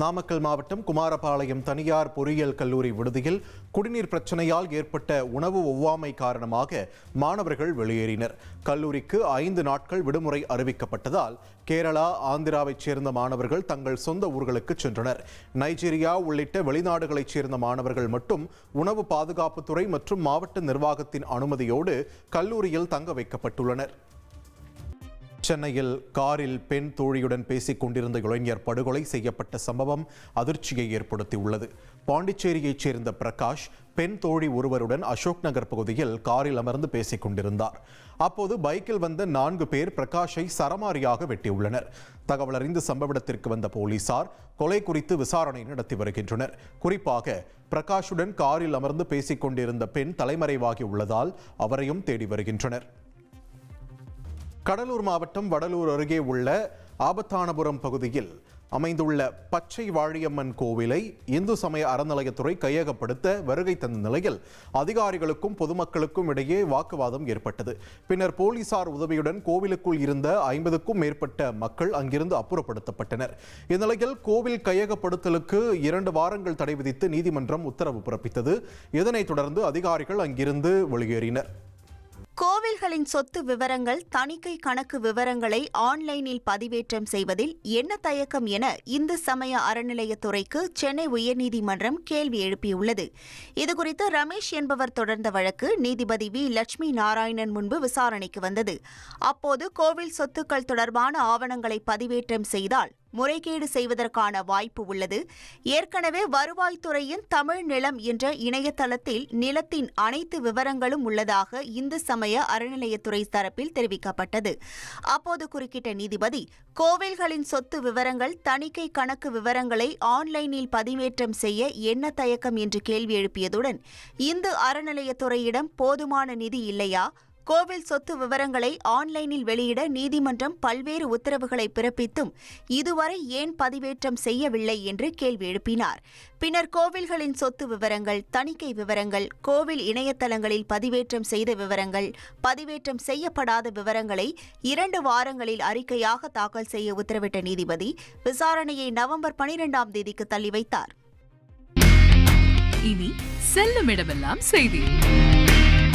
நாமக்கல் மாவட்டம் குமாரபாளையம் தனியார் பொறியியல் கல்லூரி விடுதியில் குடிநீர் பிரச்சனையால் ஏற்பட்ட உணவு ஒவ்வாமை காரணமாக மாணவர்கள் வெளியேறினர். கல்லூரிக்கு ஐந்து நாட்கள் விடுமுறை அறிவிக்கப்பட்டதால் கேரளா ஆந்திராவைச் சேர்ந்த மாணவர்கள் தங்கள் சொந்த ஊர்களுக்கு சென்றனர். நைஜீரியா உள்ளிட்ட வெளிநாடுகளைச் சேர்ந்த மாணவர்கள் மட்டும் உணவு பாதுகாப்புத்துறை மற்றும் மாவட்ட நிர்வாகத்தின் அனுமதியோடு கல்லூரியில் தங்க வைக்கப்பட்டுள்ளனர். சென்னையில் காரில் பெண் தோழியுடன் பேசிக் கொண்டிருந்த இளைஞர் படுகொலை செய்யப்பட்ட சம்பவம் அதிர்ச்சியை ஏற்படுத்தியுள்ளது. பாண்டிச்சேரியைச் சேர்ந்த பிரகாஷ் பெண் தோழி ஒருவருடன் அசோக் நகர் பகுதியில் காரில் அமர்ந்து பேசிக் கொண்டிருந்தார். அப்போது பைக்கில் வந்த நான்கு பேர் பிரகாஷை சரமாரியாக வெட்டியுள்ளனர். தகவல் அறிந்து சம்பவ இடத்திற்கு வந்த போலீசார் கொலை குறித்து விசாரணை நடத்தி வருகின்றனர். குறிப்பாக பிரகாஷுடன் காரில் அமர்ந்து பேசிக் கொண்டிருந்த பெண் தலைமறைவாகி உள்ளதால் அவரையும் தேடி வருகின்றனர். கடலூர் மாவட்டம் வடலூர் அருகே உள்ள ஆபத்தானபுரம் பகுதியில் அமைந்துள்ள பச்சை வாழியம்மன் கோவிலை இந்து சமய அறநிலையத்துறை கையகப்படுத்த வருகை தந்த நிலையில் அதிகாரிகளுக்கும் பொதுமக்களுக்கும் இடையே வாக்குவாதம் ஏற்பட்டது. பின்னர் போலீசார் உதவியுடன் கோவிலுக்குள் இருந்த ஐம்பதுக்கும் மேற்பட்ட மக்கள் அங்கிருந்து அப்புறப்படுத்தப்பட்டனர். இந்நிலையில் கோவில் கையகப்படுத்தலுக்கு இரண்டு வாரங்கள் தடை விதித்து நீதிமன்றம் உத்தரவு பிறப்பித்தது. இதனைத் தொடர்ந்து அதிகாரிகள் அங்கிருந்து வெளியேறினர். கோவில்களின் சொத்து விவரங்கள் தணிக்கை கணக்கு விவரங்களை ஆன்லைனில் பதிவேற்றம் செய்வதில் என்ன தயக்கம் என இந்து சமய அறநிலையத்துறைக்கு சென்னை உயர்நீதிமன்றம் கேள்வி எழுப்பியுள்ளது. இதுகுறித்து ரமேஷ் என்பவர் தொடர்ந்த வழக்கு நீதிபதி வி. லட்சுமி நாராயணன் முன்பு விசாரணைக்கு வந்தது. அப்போது கோவில் சொத்துக்கள் தொடர்பான ஆவணங்களை பதிவேற்றம் செய்தால் முறைகேடு செய்வதற்கான வாய்ப்பு உள்ளது. ஏற்கனவே வருவாய்த்துறையின் தமிழ் நிலம் என்ற இணையதளத்தில் நிலத்தின் அனைத்து விவரங்களும் உள்ளதாக இந்து சமய அறநிலையத்துறை தரப்பில் தெரிவிக்கப்பட்டது. அப்போது குறுக்கிட்ட நீதிபதி கோவில்களின் சொத்து விவரங்கள் தணிக்கை கணக்கு விவரங்களை ஆன்லைனில் பதிவேற்றம் செய்ய என்ன தயக்கம் என்று கேள்வி எழுப்பியதுடன் இந்து அறநிலையத்துறையிடம் போதுமான நிதி இல்லையா? கோவில் சொத்து விவரங்களை ஆன்லைனில் வெளியிட நீதிமன்றம் பல்வேறு உத்தரவுகளை பிறப்பித்தும் இதுவரை ஏன் பதிவேற்றம் செய்யவில்லை என்று கேள்வி எழுப்பினார். பின்னர் கோவில்களின் சொத்து விவரங்கள் தணிக்கை விவரங்கள் கோவில் இணையதளங்களில் பதிவேற்றம் செய்த விவரங்கள் பதிவேற்றம் செய்யப்படாத விவரங்களை இரண்டு வாரங்களில் அறிக்கையாக தாக்கல் செய்ய உத்தரவிட்ட நீதிபதி விசாரணையை நவம்பர் பனிரெண்டாம் தேதிக்கு தள்ளி வைத்தார். இனி செல்லும் இடமெல்லாம் செய்தி.